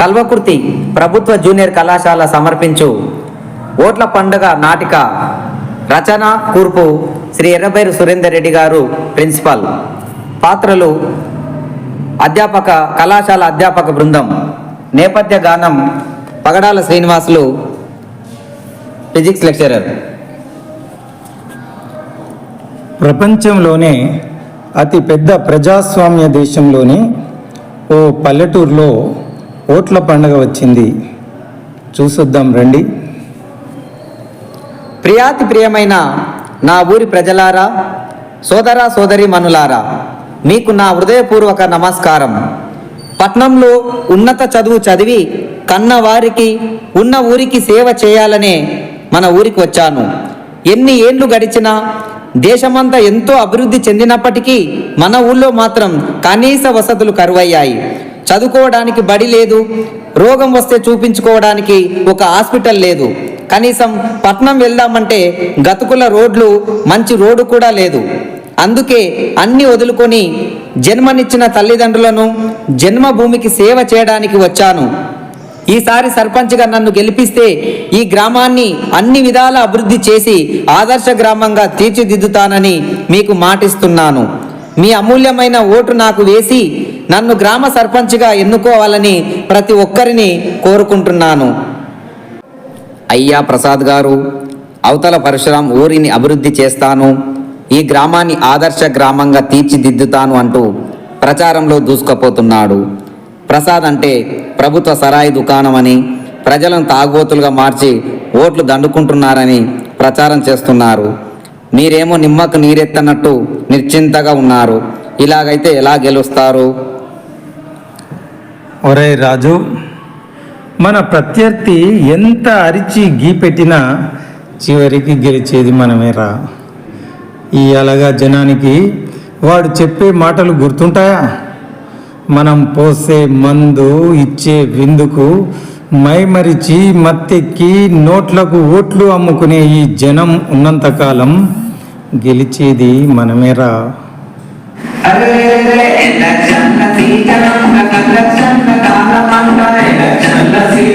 కల్వకుర్తి ప్రభుత్వ జూనియర్ కళాశాల సమర్పించు ఓట్ల పండుగ నాటిక రచన కూర్పు శ్రీ ఎర్రబైరు సురేందర్ రెడ్డి గారు ప్రిన్సిపల్. పాత్రలు అధ్యాపక కళాశాల అధ్యాపక బృందం. నేపథ్య గానం పగడాల శ్రీనివాసులు ఫిజిక్స్ లెక్చరర్. ప్రపంచంలోనే అతి పెద్ద ప్రజాస్వామ్య దేశంలోని ఓ పల్లెటూరులో ఓట్ల పండగ వచ్చింది. చూసొద్దాం రండి. ప్రియాతి ప్రియమైన నా ఊరి ప్రజలారా సోదర సోదరి మనులారా మీకు నా హృదయపూర్వక నమస్కారం. పట్నంలో ఉన్నత చదువు చదివి కన్న వారికి ఉన్న ఊరికి సేవ చేయాలనే మన ఊరికి వచ్చాను. ఎన్ని ఏండ్లు గడిచినా దేశమంతా ఎంతో అభివృద్ధి చెందినప్పటికీ మన ఊళ్ళో మాత్రం కనీస వసతులు కరువయ్యాయి. చదువుకోవడానికి బడి లేదు రోగం వస్తే చూపించుకోవడానికి ఒక హాస్పిటల్ లేదు. కనీసం పట్నం వెళ్దామంటే గతుకుల రోడ్లు మంచి రోడ్డు కూడా లేదు. అందుకే అన్ని వదులుకొని జన్మనిచ్చిన తల్లిదండ్రులను జన్మభూమికి సేవ చేయడానికి వచ్చాను. ఈసారి సర్పంచ్గా నన్ను గెలిపిస్తే ఈ గ్రామాన్ని అన్ని విధాల అభివృద్ధి చేసి ఆదర్శ గ్రామంగా తీర్చిదిద్దుతానని మీకు మాటిస్తున్నాను. మీ అమూల్యమైన ఓటు నాకు వేసి నన్ను గ్రామ సర్పంచ్గా ఎన్నుకోవాలని ప్రతి ఒక్కరిని కోరుకుంటున్నాను. అయ్యా ప్రసాద్ గారు అవతల పరశురాం ఊరిని అభివృద్ధి చేస్తాను ఈ గ్రామాన్ని ఆదర్శ గ్రామంగా తీర్చిదిద్దుతాను అంటూ ప్రచారంలో దూసుకుపోతున్నాడు. ప్రసాద్ అంటే ప్రభుత్వ సరాయి దుకాణం అని ప్రజలను తాగోతులుగా మార్చి ఓట్లు దండుకుంటున్నారని ప్రచారం చేస్తున్నారు. మీరేమో నిమ్మకు నీరెత్తనట్టు నిశ్చింతగా ఉన్నారు. ఇలాగైతే ఎలా గెలుస్తారు? ఒరే రాజు మన ప్రత్యర్థి ఎంత అరిచి గీ పెట్టినా చివరికి గెలిచేది మనమేరా. ఈ అలగా జనానికి వాడు చెప్పే మాటలు గుర్తుంటాయా? మనం పోసే మందు ఇచ్చే విందుకు మైమరిచి మత్తెక్కి నోట్లకు ఓట్లు అమ్ముకునే ఈ జనం ఉన్నంతకాలం గెలిచేది మనమేరా. పది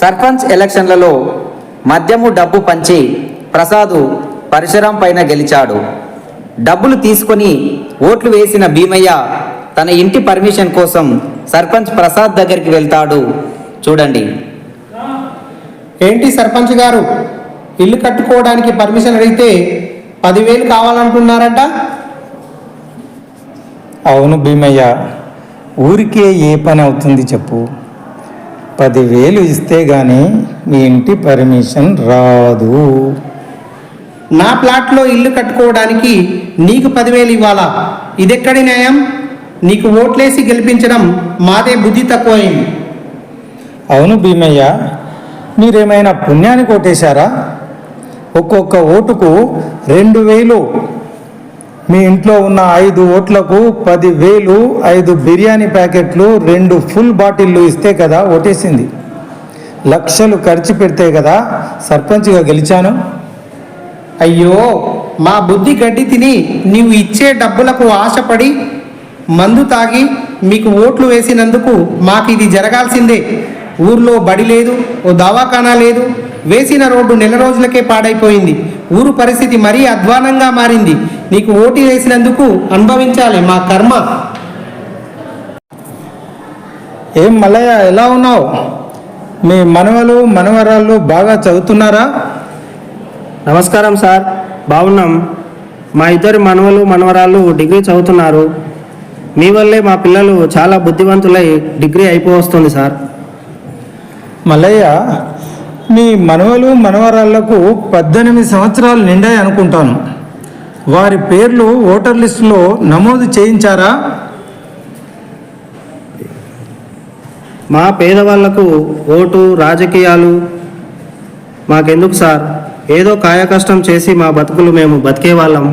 సర్పంచ్ ఎలక్షన్లలో మద్యము డబ్బు పంచి ప్రసాదు పరశురాం పైన గెలిచాడు. డబ్బులు తీసుకొని ఓట్లు వేసిన భీమయ్య తన ఇంటి పర్మిషన్ కోసం సర్పంచ్ ప్రసాద్ దగ్గరికి వెళ్తాడు. చూడండి. ఏంటి సర్పంచ్ గారు? ఇల్లు కట్టుకోవడానికి పర్మిషన్ అడిగితే పదివేలు కావాలంటున్నారట? అవును భీమయ్య ఊరికే ఏ పని అవుతుంది చెప్పు. పదివేలు ఇస్తే గాని మీ ఇంటి పర్మిషన్ రాదు. నా ప్లాట్లో ఇల్లు కట్టుకోవడానికి నీకు పదివేలు ఇవ్వాలా? ఇదెక్కడి న్యాయం? నీకు ఓట్లేసి గెలిపించడం మాదే బుద్ధి తక్కువైంది. అవును భీమయ్య మీరేమైనా పుణ్యాన్ని కొట్టేశారా? ఒక్కొక్క ఓటుకు రెండు వేలు మీ ఇంట్లో ఉన్న ఐదు ఓట్లకు పది వేలు ఐదు బిర్యానీ ప్యాకెట్లు రెండు ఫుల్ బాటిళ్ళు ఇస్తే కదా ఓటేసింది. లక్షలు ఖర్చు పెడితే కదా సర్పంచ్గా గెలిచాను. అయ్యో మా బుద్ధి గడ్డి తిని నీవు ఇచ్చే డబ్బులకు ఆశపడి మందు తాగి మీకు ఓట్లు వేసినందుకు మాకు ఇది జరగాల్సిందే. ఊర్లో బడి లేదు ఓ దవాఖానా లేదు వేసిన రోడ్డు నెల రోజులకే పాడైపోయింది. ఊరు పరిస్థితి మరీ అధ్వానంగా మారింది. నీకు ఓటు వేసినందుకు అనుభవించాలి మా కర్మ. ఏం మల్లయ్య ఎలా ఉన్నావు? మీ మనవలు మనవరాళ్ళు బాగా చదువుతున్నారా? నమస్కారం సార్ బాగున్నాం. మా ఇద్దరి మనవలు మనవరాళ్ళు డిగ్రీ చదువుతున్నారు. మీ వల్లే మా పిల్లలు చాలా బుద్ధివంతులై డిగ్రీ అయిపోవస్తుంది సార్. మల్లయ్య మీ మనవలు మనవరాళ్ళకు పద్దెనిమిది సంవత్సరాలు నిండాయి అనుకుంటాను. వారి పేర్లు ఓటర్ లిస్టులో నమోదు చేయించారా? మా పేదవాళ్ళకు ఓటు రాజకీయాలు మాకెందుకు సార్? ఏదో కాయకష్టం చేసి మా బతుకులు మేము బతికే వాళ్ళం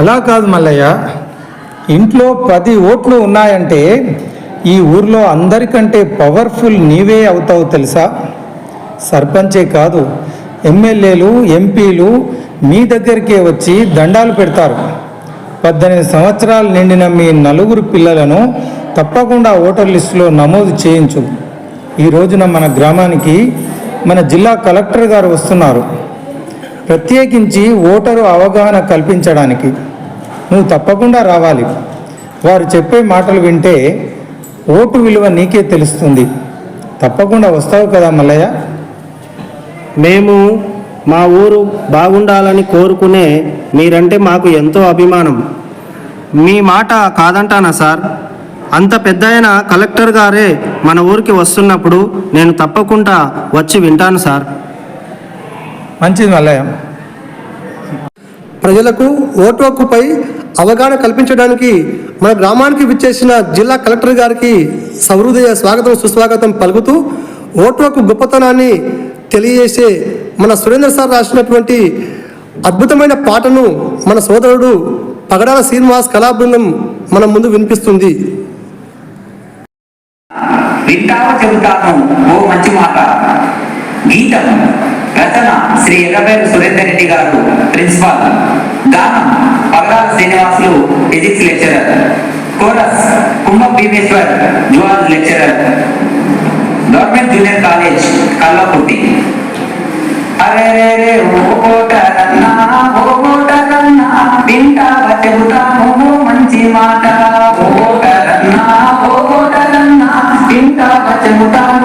అలా కాదు మల్లయ్య. ఇంట్లో పది ఓట్లు ఉన్నాయంటే ఈ ఊర్లో అందరికంటే పవర్ఫుల్ నీవే అవుతావు తెలుసా? సర్పంచే కాదు ఎమ్మెల్యేలు ఎంపీలు మీ దగ్గరికే వచ్చి దండాలు పెడతారు. పద్దెనిమిది సంవత్సరాలు నిండిన మీ నలుగురు పిల్లలను తప్పకుండా ఓటర్ లిస్టులో నమోదు చేయించు. ఈ రోజున మన గ్రామానికి మన జిల్లా కలెక్టర్ గారు వస్తున్నారు. ప్రత్యేకించి ఓటరు అవగాహన కల్పించడానికి. నువ్వు తప్పకుండా రావాలి. వారు చెప్పే మాటలు వింటే ఓటు విలువ నీకే తెలుస్తుంది. తప్పకుండా వస్తావు కదా మల్లయ్య? మేము మా ఊరు బాగుండాలని కోరుకునే మీరంటే మాకు ఎంతో అభిమానం. మీ మాట కాదంటానా సార్? అంత పెద్ద కలెక్టర్ గారే మన ఊరికి వస్తున్నప్పుడు నేను తప్పకుండా వచ్చి వింటాను సార్. మంచిది మల్లయ్య. ప్రజలకు ఓటు హక్కుపై అవగాహన కల్పించడానికి మన గ్రామానికి విచ్చేసిన జిల్లా కలెక్టర్ గారికి సహృదయ స్వాగతం సుస్వాగతం పలుకుతూ ఓటు హక్కు గొప్పతనాన్ని తెలియజేసే మన సురేంద్ర సార్ రాసినటువంటి అద్భుతమైన పాటను మన సోదరుడు పగడాల శ్రీనివాస్ కళాబృందం మన ముందు వినిపిస్తుంది. వింటావా చెబుతాను ఓ మంచి మాట? గీతం రచన శ్రీ ఎర్రబేరు సురేందర్ రెడ్డి గారు ప్రిన్సిపాల్. గానం Pagadala Srinivasulu physics lecturer. Chorus Kumbha Bhimeshwar zoology lecturer. Government junior college Kallaputti అరే రే రే ఓ ఓటరన్నా ఓ ఓటరన్నా వింటావా చెబుతాను మంచి మాట. ఓ ఓటరన్నా ఓ ఓటరన్నా వింటావా చెబుతాను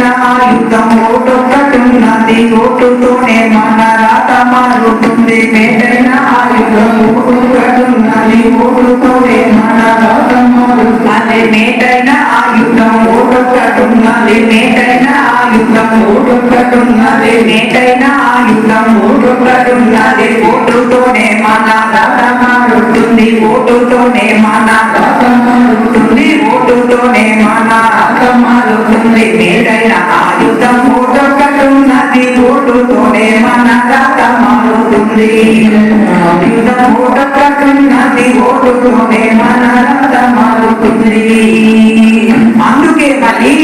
పైన ఆయుధం ఓటొక్కటున్నది ఓటుతోనే మన రాత మారుతుంది మేడైన ఆయుధం ఓటొక్కటున్నది ఓటుతోనే మన రాత మారుతుంది మేడైన ఆయుధం ఓటొక్కటున్నది మేడైన ఆయుధం ఓటొక్కటున్నది మేడైన ఆయుధం ఓటొక్కటున్నది ఓటుతోనే మన రాత మారుతుంది ఓటుతోనే మన రాత మారుతుంది ఓటుతోనే మన మారుతుంది మేటైన ఆయుధం ఓటుతోనే మన రాత మారుతుంది ఆయుధం ఓటుతోనే మన రాత మారుతుంది అందుకే మరి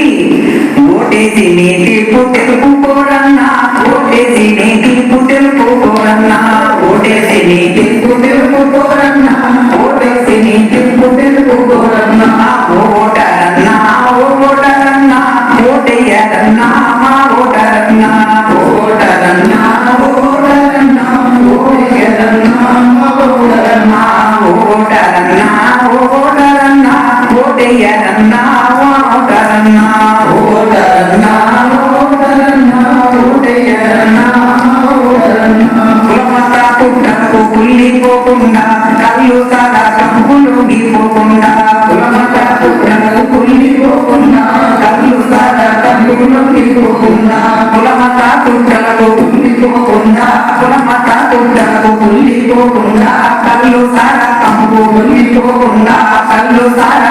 ఓటేసి నీ తీర్పు తెలుపుకోరన్నా ఓటేసి నీ తీర్పు తెలుపుకోరన్నా ఓటేసి నీ తీర్పు తెలుపుకోరన్నా పుట్టకు కుళ్ళిపోకుండా కళ్ళు సారా కంపులు గీపోకుండా కులమత పుట్టకు కుళ్ళిపోకుండా కళ్ళు సారా కంపులు గీపోకుండా కులమత పుట్టలకు కుళ్ళిపోకుండా కులమత పుట్టకు కుళ్ళిపోకుండా కళ్ళు సారా కంపు కుళ్ళిపోకుండా కళ్ళు సారా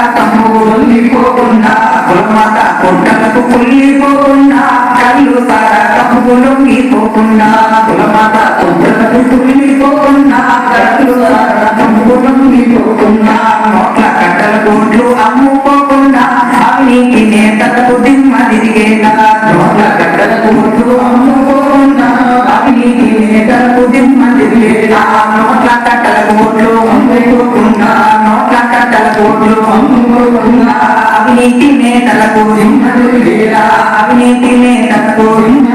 కుళ్ళిపోకుండా కళ్ళు సారా కంపు లొంగిపోకుండా కులమత పుట్టలకు కుళ్ళిపోకుండా కళ్ళు సారా కంపు లొంగిపోకుండా నోట్ల కట్టల కోట్లు అమ్ముకోకుండా అవినీతి నేతలకు దిమ్మ తిరిగేలా నోట్ల కట్టల కోట్లు అమ్ముకోకుండా అవినీతి నేతలకు దిమ్మ తిరిగేలా నోట్ల కట్టల కోట్లు అమ్ముకోకుండా నోట్ల కట్టల కోట్లు అమ్ముకోకుండా. అవినీతి నేతలకు దిమ్మ అవినీతి నేతలకు దిమ్మ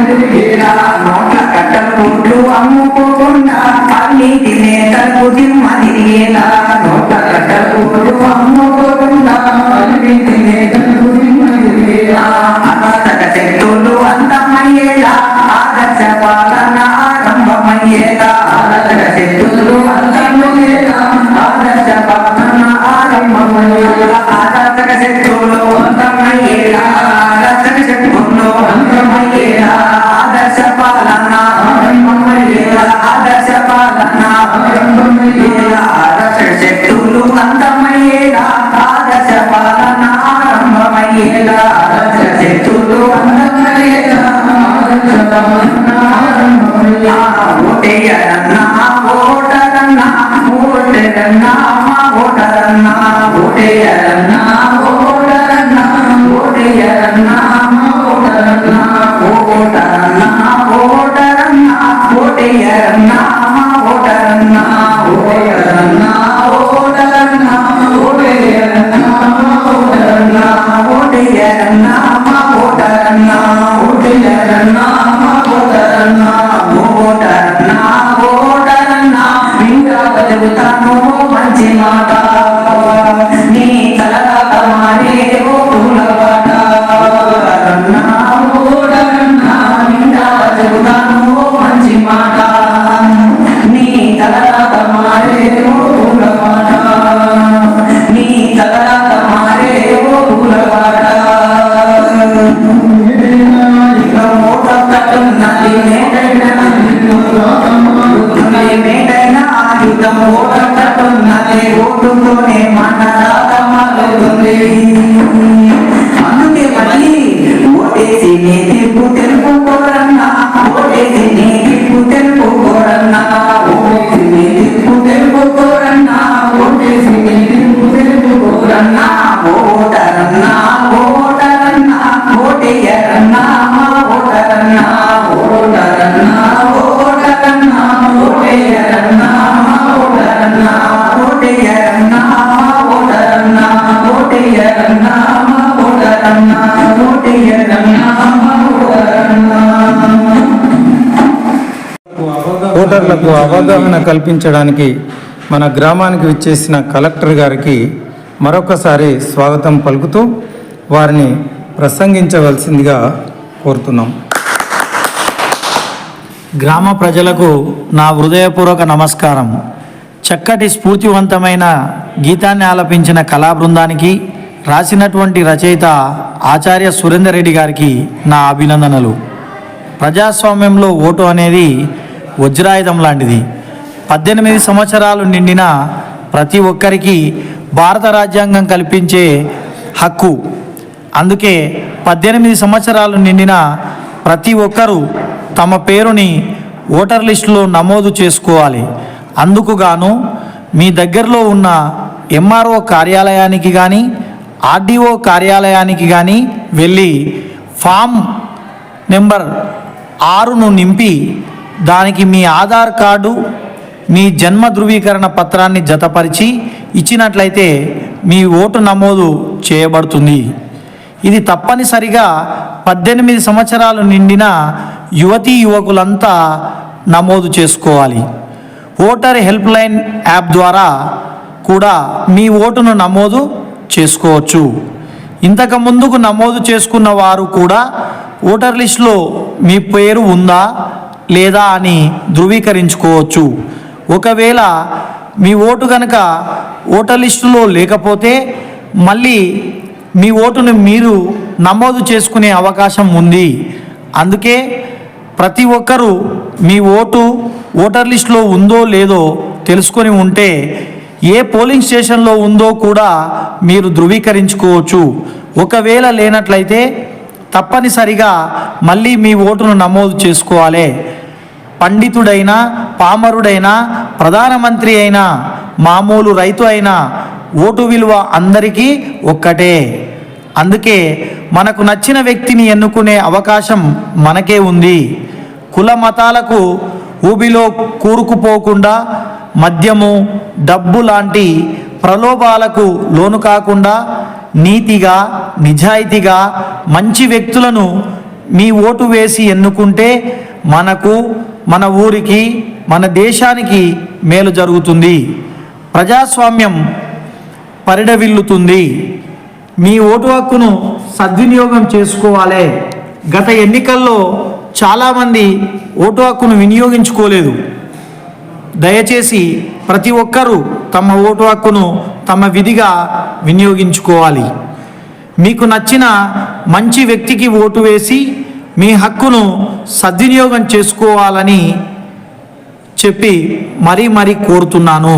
నోట్ల కట్టలు అమ్ముకోకుండా అవినీతి ఓటరన్నా ఓటరన్నా ఓటరన్నా ఓటేయరన్నా. ఓటరన్నా rei. ఓటర్లకు అవగాహన కల్పించడానికి మన గ్రామానికి విచ్చేసిన కలెక్టర్ గారికి మరొకసారి స్వాగతం పలుకుతూ వారిని ప్రసంగించవలసిందిగా కోరుతున్నాం. గ్రామ ప్రజలకు నా హృదయపూర్వక నమస్కారం. చక్కటి స్ఫూర్తివంతమైన గీతాన్ని ఆలపించిన కళా బృందానికి రాసినటువంటి రచయిత ఆచార్య సురేందర్ రెడ్డి గారికి నా అభినందనలు. ప్రజాస్వామ్యంలో ఓటు అనేది వజ్రాయుధం లాంటిది. పద్దెనిమిది సంవత్సరాలు నిండిన ప్రతి ఒక్కరికి భారత రాజ్యాంగం కల్పించే హక్కు. అందుకే పద్దెనిమిది సంవత్సరాలు నిండిన ప్రతి ఒక్కరూ తమ పేరుని ఓటర్ లిస్టులో నమోదు చేసుకోవాలి. అందుకు గాను మీ దగ్గరలో ఉన్న ఎంఆర్ఓ కార్యాలయానికి కానీ ఆర్డీఓ కార్యాలయానికి కానీ వెళ్ళి ఫామ్ నెంబర్ ఆరును నింపి దానికి మీ ఆధార్ కార్డు మీ జన్మ ధృవీకరణ పత్రాన్ని జతపరిచి ఇచ్చినట్లయితే మీ ఓటు నమోదు చేయబడుతుంది. ఇది తప్పనిసరిగా పద్దెనిమిది సంవత్సరాలు నిండిన యువతీ యువకులంతా నమోదు చేసుకోవాలి. ఓటర్ హెల్ప్ లైన్ యాప్ ద్వారా కూడా మీ ఓటును నమోదు చేసుకోవచ్చు. ఇంతకు ముందుకు నమోదు చేసుకున్న వారు కూడా ఓటర్ లిస్టులో మీ పేరు ఉందా లేదా అని ధృవీకరించుకోవచ్చు. ఒకవేళ మీ ఓటు కనుక ఓటర్ లిస్టులో లేకపోతే మళ్ళీ మీ ఓటును మీరు నమోదు చేసుకునే అవకాశం ఉంది. అందుకే ప్రతి ఒక్కరూ మీ ఓటు ఓటర్ లిస్టులో ఉందో లేదో తెలుసుకొని ఉంటే ఏ పోలింగ్ స్టేషన్లో ఉందో కూడా మీరు ధృవీకరించుకోవచ్చు. ఒకవేళ లేనట్లయితే తప్పనిసరిగా మళ్ళీ మీ ఓటును నమోదు చేసుకోవాలి. పండితుడైనా పామరుడైనా ప్రధానమంత్రి అయినా మామూలు రైతు అయినా ఓటు విలువ అందరికీ ఒక్కటే. అందుకే మనకు నచ్చిన వ్యక్తిని ఎన్నుకునే అవకాశం మనకే ఉంది. కుల మతాలకు ఊబిలో కూరుకుపోకుండా మద్యము డబ్బు లాంటి ప్రలోభాలకు లోను కాకుండా నీతిగా నిజాయితీగా మంచి వ్యక్తులను మీ ఓటు వేసి ఎన్నుకుంటే మనకు మన ఊరికి మన దేశానికి మేలు జరుగుతుంది. ప్రజాస్వామ్యం పరిడవిల్లుతుంది. మీ ఓటు హక్కును సద్వినియోగం చేసుకోవాలి. గత ఎన్నికల్లో చాలామంది ఓటు హక్కును వినియోగించుకోలేదు. దయచేసి ప్రతి ఒక్కరూ తమ ఓటు హక్కును తమ విధిగా వినియోగించుకోవాలి. మీకు నచ్చిన మంచి వ్యక్తికి ఓటు వేసి మీ హక్కును సద్వినియోగం చేసుకోవాలని చెప్పి మరీ మరీ కోరుతున్నాను.